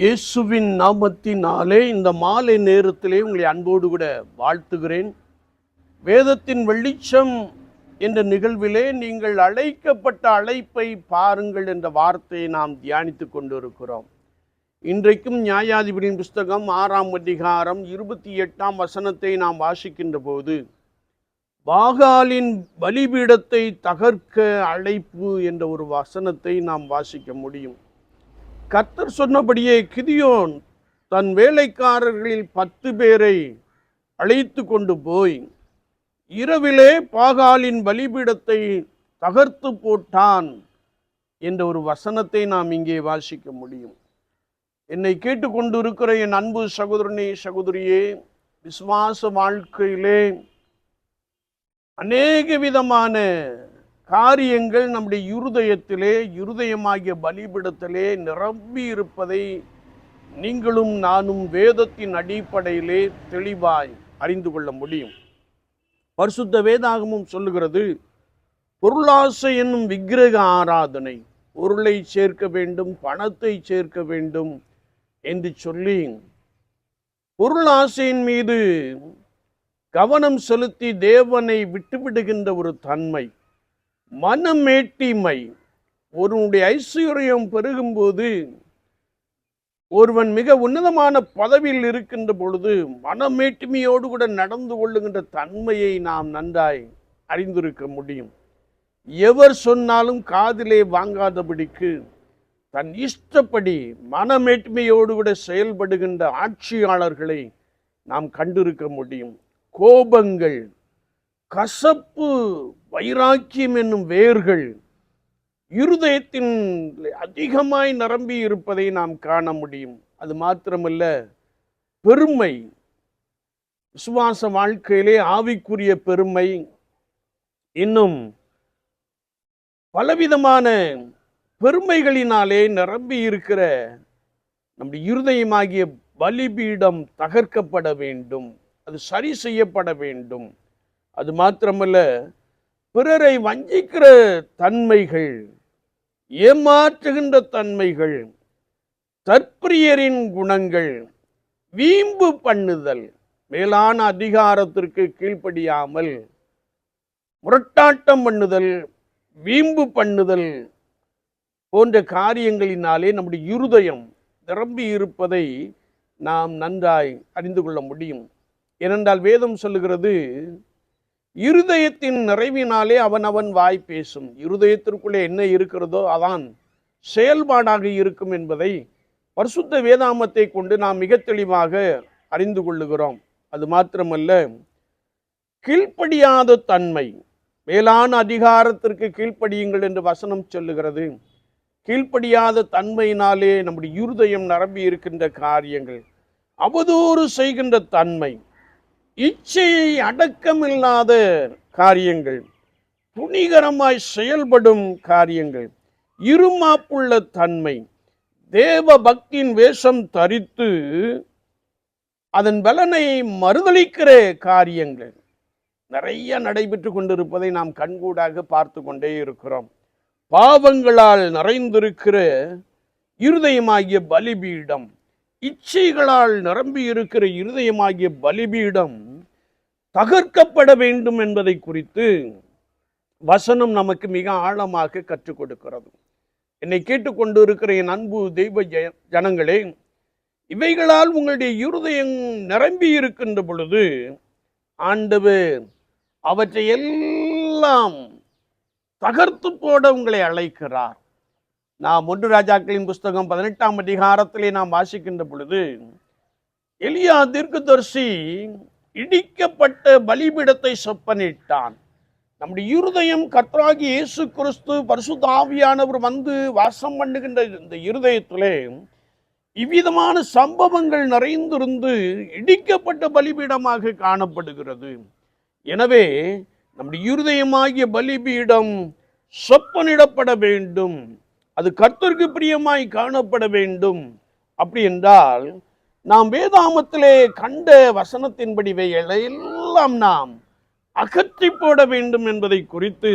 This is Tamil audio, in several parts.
இயேசுவின் நாமத்தினாலே இந்த மாலை நேரத்திலே உங்களை அன்போடு கூட வாழ்த்துகிறேன். வேதத்தின் வெளிச்சம் என்ற நிகழ்விலே நீங்கள் அழைக்கப்பட்ட அழைப்பை பாருங்கள் என்ற வார்த்தையை நாம் தியானித்து கொண்டிருக்கிறோம். இன்றைக்கும் நியாயாதிபதியின் புஸ்தகம் ஆறாம் அதிகாரம் இருபத்தி எட்டாம் வசனத்தை நாம் வாசிக்கின்ற போது பாகாலின் பலிபீடத்தை தகர்க்க அழைப்பு என்ற ஒரு வசனத்தை நாம் வாசிக்க முடியும். கர்த்தர் சொன்னபடியே கிதியோன் தன் வேலைக்காரர்களில் பத்து பேரை அழைத்து கொண்டு போய் இரவிலே பாகாலின் பலிபீடத்தை தகர்த்து போட்டான் என்ற ஒரு வசனத்தை நாம் இங்கே வாசிக்க முடியும். என்னை கேட்டுக்கொண்டிருக்கிற என் அன்பு சகோதரனே சகோதரியே விசுவாச வாழ்க்கையிலே அநேக விதமான காரியங்கள் நம்முடைய இருதயத்திலே இருதயமாகிய பலிபிடத்திலே நிரம்பி இருப்பதை நீங்களும் நானும் வேதத்தின் அடிப்படையிலே தெளிவாய் அறிந்து கொள்ள முடியும். பரிசுத்த வேதாகமும் சொல்லுகிறது பொருளாசை என்னும் விக்கிரக ஆராதனை பொருளை சேர்க்க வேண்டும் பணத்தை சேர்க்க வேண்டும் என்று சொல்லி பொருளாசையின் மீது கவனம் செலுத்தி தேவனை விட்டுவிடுகின்ற ஒரு தன்மை. மனமேட்டிமை. ஒருவனுடைய ஐஸ்வர்யம் பெருகும்போது ஒருவன் மிக உன்னதமான பதவியில் இருக்கின்ற பொழுது மனமேட்டுமையோடு கூட நடந்து கொள்ளுகின்ற தன்மையை நாம் நன்றாய் அறிந்திருக்க முடியும். எவர் சொன்னாலும் காதிலே வாங்காதபடிக்கு தன் இஷ்டப்படி மனமேட்டுமையோடு கூட செயல்படுகின்ற ஆட்சியாளர்களை நாம் கண்டிருக்க முடியும். கோபங்கள் கசப்பு வைராக்கியம் என்னும் வேர்கள் இருதயத்தின் அதிகமாய் நிரம்பி இருப்பதை நாம் காண முடியும். அது மாத்திரமல்ல பெருமை விசுவாச வாழ்க்கையிலே ஆவிக்குரிய பெருமை இன்னும் பலவிதமான பெருமைகளினாலே நிரம்பி இருக்கிற நம்முடைய இருதயமாகிய பலிபீடம் தகர்க்கப்பட வேண்டும். அது சரி செய்யப்பட வேண்டும். அது மாத்திரமல்ல பிறரை வஞ்சிக்கிற தன்மைகள் ஏமாற்றுகின்ற தன்மைகள் தற்பிரியரின் குணங்கள் வீம்பு பண்ணுதல் மேலான அதிகாரத்திற்கு கீழ்ப்படியாமல் முரட்டாட்டம் பண்ணுதல் வீம்பு பண்ணுதல் போன்ற காரியங்களினாலே நம்முடைய இருதயம் நிரம்பி இருப்பதை நாம் நன்றாய் அறிந்து கொள்ள முடியும். ஏனென்றால் வேதம் சொல்லுகிறது இருதயத்தின் நிறைவினாலே அவன் அவன் வாய் பேசும். இருதயத்திற்குள்ளே என்ன இருக்கிறதோ அதான் செயல்பாடாக இருக்கும் என்பதை பரிசுத்த வேதாமத்தை கொண்டு நாம் மிக தெளிவாக அறிந்து கொள்ளுகிறோம். அது மாத்திரமல்ல கீழ்ப்படியாத தன்மை மேலான அதிகாரத்திற்கு கீழ்ப்படியுங்கள் என்று வசனம் சொல்லுகிறது. கீழ்ப்படியாத தன்மையினாலே நம்முடைய இருதயம் நிரம்பி இருக்கின்ற காரியங்கள் அவதூறு செய்கின்ற தன்மை இச்சையை அடக்கமில்லாத காரியங்கள் துணிகரமாய் செயல்படும் காரியங்கள் இருமாப்புள்ள தன்மை தேவ பக்தியின் வேஷம் தரித்து அதன் பலனை மறுதளிக்கிற காரியங்கள். நிறைய நடைபெற்று கொண்டிருப்பதை நாம் கண்கூடாக பார்த்து கொண்டே இருக்கிறோம். பாவங்களால் நிறைந்திருக்கிற இருதயமாகிய பலிபீடம் இச்சைகளால் நிரம்பி இருக்கிற இருதயமாகிய பலிபீடம் தகர்க்கப்பட வேண்டும் என்பதை குறித்து வசனம் நமக்கு மிக ஆழமாக கற்றுக் கொடுக்கிறது. என்னை கேட்டுக்கொண்டு இருக்கிற என் அன்பு தெய்வ ஜ- ஜனங்களே இவைகளால் உங்களுடைய இருதயம் நிரம்பி இருக்கின்ற பொழுது ஆண்டவர் அவற்றை எல்லாம் தகர்த்து போட உங்களை அழைக்கிறார். நாம் ஒன்று ராஜாக்களின் புஸ்தகம் பதினெட்டாம் அதிகாரத்திலே நாம் வாசிக்கின்ற பொழுது எலியா தீர்க்கதர்சி இடிக்கப்பட்ட பலிபீடத்தை சொப்பனிட்டான். நம்முடைய இருதயம் கர்த்தராகி இயேசு கிறிஸ்து பரிசுத்தாவியானவர் வந்து வாசம் பண்ணுகின்ற இந்த இருதயத்திலே இவ்விதமான சம்பவங்கள் நிறைந்திருந்து இடிக்கப்பட்ட பலிபீடமாக காணப்படுகிறது. எனவே நம்முடைய இருதயமாகிய பலிபீடம் சொப்பனிடப்பட வேண்டும். அது கர்த்தருக்கு பிரியமாய் காணப்பட வேண்டும். அப்படி என்றால் நாம் வேதாமத்திலே கண்ட வசனத்தின்படிவைகளை எல்லாம் நாம் அகற்றி போட வேண்டும் என்பதை குறித்து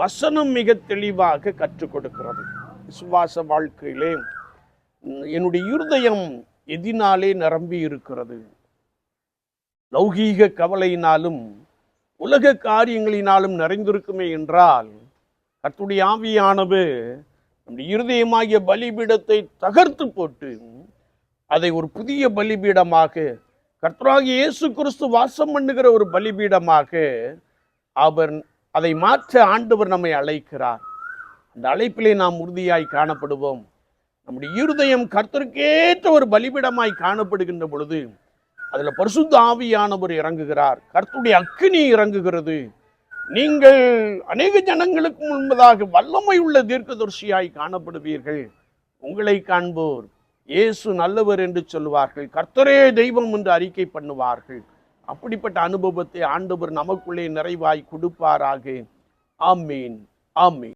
வசனம் மிக தெளிவாக கற்றுக் கொடுக்கிறது. விசுவாச வாழ்க்கையிலே என்னுடைய இருதயம் எதினாலே நிரம்பி இருக்கிறது. லௌகீக கவலையினாலும் உலக காரியங்களினாலும் நிறைந்திருக்குமே என்றால் கத்துடைய ஆவியானவர் நம்முடைய இருதயமாகிய பலிபீடத்தை தகர்த்து போட்டு அதை ஒரு புதிய பலிபீடமாக கர்த்தராகிய இயேசு கிறிஸ்து வாசம் பண்ணுகிற ஒரு பலிபீடமாக அவர் அதை மாற்ற ஆண்டவர் நம்மை அழைக்கிறார். அந்த அழைப்பிலே நாம் உறுதியாய் காணப்படுவோம். நம்முடைய இருதயம் கர்த்தருக்கேற்ற ஒரு பலிபீடமாய் காணப்படுகின்ற பொழுது அதில் பரிசுத்த ஆவியானவர் இறங்குகிறார். கர்த்தருடைய அக்கினி இறங்குகிறது. நீங்கள் அநேக ஜனங்களுக்கு முன்பதாக வல்லமை உள்ள தீர்க்கதரிசியாய் காணப்படுவீர்கள். உங்களை காண்போர். இயேசு நல்லவர் என்று சொல்லுவார்கள். கர்த்தரே தெய்வம் என்று அறிக்கை பண்ணுவார்கள். அப்படிப்பட்ட அனுபவத்தை ஆண்டவர் நமக்குள்ளே நிறைவாய் கொடுப்பாராக. ஆமீன். ஆமீன்.